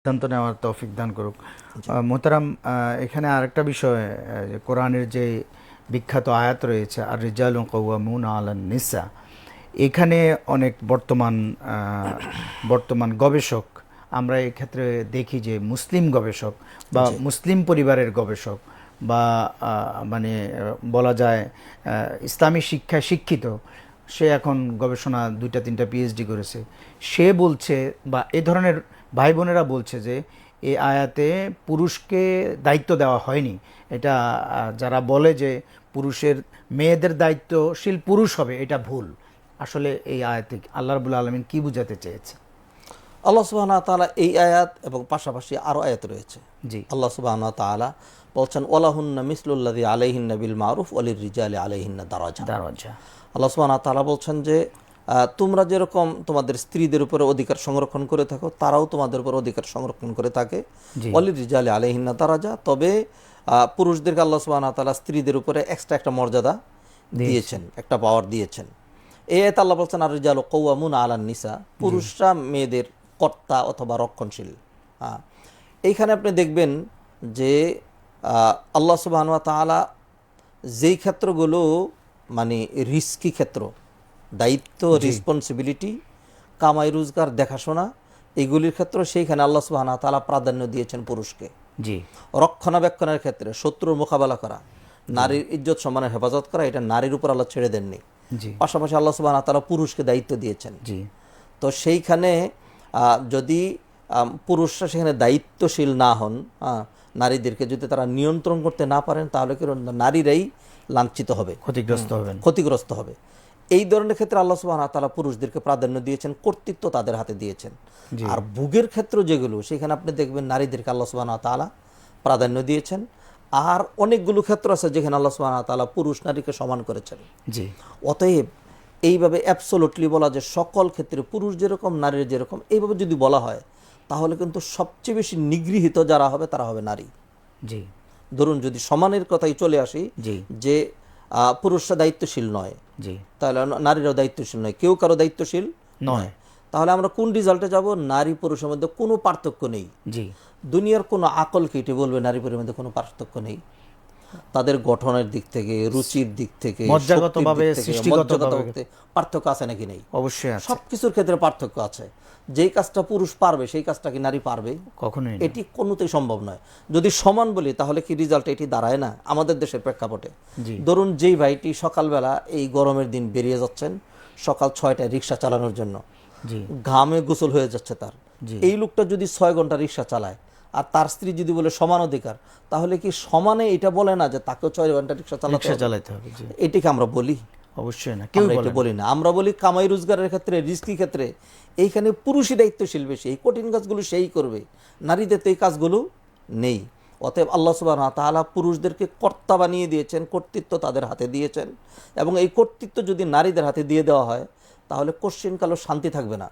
সিদ্ধান্ত নেওয়ার তৌফিক দান করুক। আহ, এখানে আরেকটা বিষয় কোরআনের যে বিখ্যাত আয়াত রয়েছে আর রিজাল কৌয়ামুন আলান নিসা এখানে অনেক বর্তমান বর্তমান গবেষক আমরা এক্ষেত্রে দেখি যে মুসলিম গবেষক বা মুসলিম পরিবারের গবেষক বা মানে বলা যায় ইসলামী শিক্ষায় শিক্ষিত সে এখন গবেষণা দুইটা তিনটা পিএইচডি করেছে। সে বলছে বা এ ধরনের ভাই বোনেরা বলছে যে এই আয়াতে পুরুষকে দায়িত্ব দেওয়া হয়নি। এটা যারা বলে যে পুরুষের মেয়েদের দায়িত্বশীল পুরুষ হবে এটা ভুল। আসলে এই আয়াতে আল্লাহ রবুল্লা আলমিন কী বুঝাতে চেয়েছে? আল্লাহ সুবাহ তাআলা এই আয়াত এবং পাশাপাশি আরও আয়াত রয়েছে। জি। আল্লাহ সুবাহ তাআলা বলছেন ওলাহুন্না মিসলুল্লাদি আলাইহিন্না বিল মারুফ অলির রিজালি আলাইহিন্না দারাজা। দারওয়াজা আল্লাহ সুবাহ তাআলা বলছেন যে তোমরা যেরকম তোমাদের স্ত্রীদের উপরে অধিকার সংরক্ষণ করে থাকো তারাও তোমাদের উপর অধিকার সংরক্ষণ করে থাকে। অলির রিজালি আলাইহিন্না দারাজা। তবে পুরুষদেরকে আল্লাহ সুবাহ তাআলা স্ত্রীদের উপরে এক্সট্রা একটা মর্যাদা দিয়েছেন। একটা পাওয়ার দিয়েছেন। এই আয়াত আল্লাহ বলছেন আর রিজাল কৌয়ামুন আলান নিসা। পুরুষরা মেয়েদের কর্তা অথবা রক্ষণশীল। হ্যাঁ এইখানে আপনি দেখবেন যে আল্লাহ সুবাহ তাআলা যেই ক্ষেত্রগুলো মানে রিস্কি ক্ষেত্র দায়িত্ব রেসপন্সিবিলিটি কামাই রোজগার দেখাশোনা এগুলির ক্ষেত্রে সেইখানে আল্লাহ সুবাহ তাআলা প্রাধান্য দিয়েছেন পুরুষকে। জি। রক্ষণাবেক্ষণের ক্ষেত্রে শত্রুর মোকাবেলা করা নারীর ইজ্জত সম্মানের হেফাজত করা এটা নারীর উপর আল্লাহ ছেড়ে দেননি। জি। পাশাপাশি আল্লাহ সুবাহ তাআলা পুরুষকে দায়িত্ব দিয়েছেন। জি। তো সেইখানে যদি পুরুষরা সেখানে দায়িত্বশীল না হন হ্যাঁ, নারীদেরকে যদি তারা নিয়ন্ত্রণ করতে না পারেন তাহলে কি নারীরাই লাঞ্ছিত হবে। ক্ষতিগ্রস্ত হবেন। ক্ষতিগ্রস্ত হবে। এই ধরনের ক্ষেত্রে আল্লাহ সুবাহ তাআলা পুরুষদেরকে প্রাধান্য দিয়েছেন কর্তৃত্ব তাদের হাতে দিয়েছেন। আর ভোগের ক্ষেত্র যেগুলো সেখানে আপনি দেখবেন নারীদেরকে আল্লাহ সুবাহ তাআলা প্রাধান্য দিয়েছেন। আর অনেকগুলো ক্ষেত্র আছে যেখানে আল্লাহ সুবাহ তাআলা পুরুষ নারীকে সমান করেছেন। জি। অতএব এইভাবে অ্যাবসোলুটলি বলা যে সকল ক্ষেত্রে পুরুষ যেরকম নারীর যেরকম এইভাবে যদি বলা হয় তাহলে কিন্তু সবচেয়ে বেশি নিগৃহীত যারা হবে তারা হবে নারী। জি। ধরুন যদি সমানের কথাই চলে আসি জি। যে পুরুষরা দায়িত্বশীল নয় জি। তাহলে নারীরাও দায়িত্বশীল নয় কেউ কারও দায়িত্বশীল নয়। তাহলে আমরা কোন রেজাল্টে যাব? নারী পুরুষের মধ্যে কোনো পার্থক্য নেই। জি। দুনিয়ার কোনো আকল কেটে বলবে? নারী পুরুষের মধ্যে কোনো পার্থক্য নেই। তাদের গঠনের দিক থেকে রুচির দিক থেকে মজ্জাগতভাবে, সৃষ্টিগতভাবে। পার্থক্য আছে নাকি নেই? অবশ্যই আছে। সবকিছুর ক্ষেত্রে পার্থক্য আছে। যেই কাজটা পুরুষ পারবে সেই কাজটা কি নারী পারবে? কখনোই এটি কোনোতেই সম্ভব নয়। যদি সমান বলি তাহলে কি রেজাল্ট এটি দাঁড়ায় না? আমাদের দেশের প্রেক্ষাপটে। ধরুন যেই ভাইটি সকালবেলা এই গরমের দিন বেরিয়ে যাচ্ছেন সকাল ছয়টায় রিক্সা চালানোর জন্য। ঘামে গোসল হয়ে যাচ্ছে তার। এই লোকটা যদি ছয় ঘণ্টা রিক্সা চালায় আর তার স্ত্রী যদি বলে সমান অধিকার তাহলে কি সমানে এটা বলে না যে তাকেও ছয় ঘণ্টা রিক্সা চালাতে হবে? চালাতে হবে এটিকে আমরা বলি। অবশ্যই না কেউ এটা বলি না। আমরা বলি কামাই রোজগারের ক্ষেত্রে রিস্কি ক্ষেত্রে এইখানে পুরুষই দায়িত্বশীল বেশি। এই কঠিন কাজগুলো সেই করবে। নারীদের তো এই কাজগুলো নেই। অতএব আল্লাহ সুবাহ তাআলা পুরুষদেরকে কর্তা বানিয়ে দিয়েছেন কর্তৃত্ব তাদের হাতে দিয়েছেন এবং এই কর্তৃত্ব যদি নারীদের হাতে দিয়ে দেওয়া হয় তাহলে কোশ্চিনকালও শান্তি থাকবে না।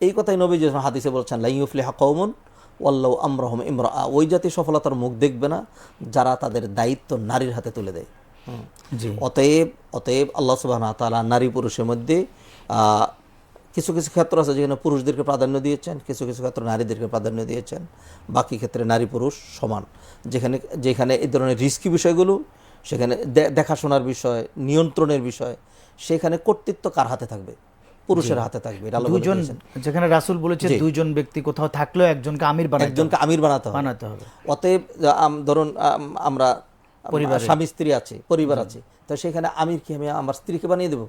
এই কথাই নবী যে হাদিসে বলছেন লাইফলি হাকৌমন ওয়াল্লাহ আমরহম ইমরা ওই জাতি সফলতার মুখ দেখবে না যারা তাদের দায়িত্ব নারীর হাতে তুলে দেয়। অতএব অতএব আল্লাহ সুবাহ তাআলা নারী পুরুষের মধ্যে কিছু কিছু ক্ষেত্র আছে যেখানে পুরুষদেরকে প্রাধান্য দিয়েছেন কিছু কিছু ক্ষেত্রে নারীদেরকে প্রাধান্য দিয়েছেন। বাকি ক্ষেত্রে নারী পুরুষ সমান। যেখানে যেখানে এই ধরনের রিস্কি বিষয়গুলো সেখানে দেখাশোনার বিষয় নিয়ন্ত্রণের বিষয় সেখানে কর্তৃত্ব কার হাতে থাকবে? পুরুষের হাতে থাকবে এটা দুজন যেখানে রাসূল বলেছে দুইজন ব্যক্তি কোথাও থাকলেও একজনকে আমির বানাতে একজনকে আমির বানাতে হবে। বানাতে হবে। অতএব ধরুন আমরা পরিবার স্বামী স্ত্রী আছে পরিবার আছে তো সেখানে আমির কি আমি আমার স্ত্রীকে বানিয়ে দেবো?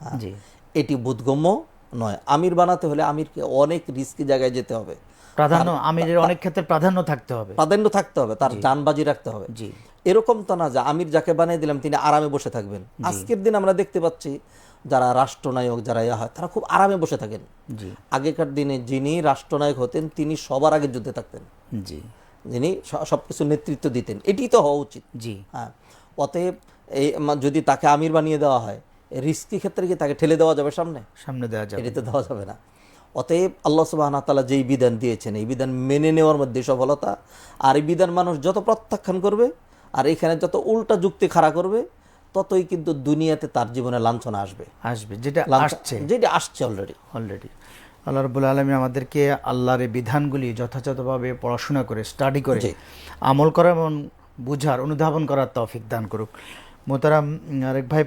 হ্যাঁ। জি। এটি বোধগম্য নয়। আমির বানাতে হলে আমিরকে অনেক রিস্কি জায়গায় যেতে হবে। প্রাধান্য আমিরের অনেক ক্ষেত্রে প্রাধান্য থাকতে হবে। প্রাধান্য থাকতে হবে তার জানবাজি রাখতে হবে। জি। এরকম তো না যে আমির যাকে বানিয়ে দিলাম তিনি আরামে বসে থাকবেন। আজকের দিন আমরা দেখতে পাচ্ছি যারা রাষ্ট্রনায়ক যারা ইয়া হয় তারা খুব আরামে বসে থাকেন। জি। আগেকার দিনে যিনি রাষ্ট্রনায়ক হতেন তিনি সবার আগে যুদ্ধে থাকতেন। জি। যিনি সবকিছু নেতৃত্ব দিতেন। এটি তো হওয়া উচিত। জি। হ্যাঁ। অতএব এই যদি তাকে আমির বানিয়ে দেওয়া হয় রিস্কি ক্ষেত্রে কি তাকে ঠেলে দেওয়া যাবে সামনে? সামনে দেওয়া যাবে। এটি তো দেওয়া যাবে না। অতএব আল্লাহ সুবাহ তাআলা যেই বিধান দিয়েছেন এই বিধান মেনে নেওয়ার মধ্যে সফলতা। আর এই বিধান মানুষ যত প্রত্যাখ্যান করবে আর এখানে যত উল্টা যুক্তি খাড়া করবে ততই কিন্তু দুনিয়াতে তার জীবনে লাঞ্ছনা আসবে। আসবে যেটা আসছে। যেটা আসছে অলরেডি অলরেডি আল্লাহ রবুল আলমী আমাদেরকে আল্লাহর এই বিধানগুলি যথাযথভাবে পড়াশোনা করে স্টাডি করে আমল করা এবং বুঝার অনুধাবন করার তৌফিক দান করুক। মোতারাম আরেক ভাই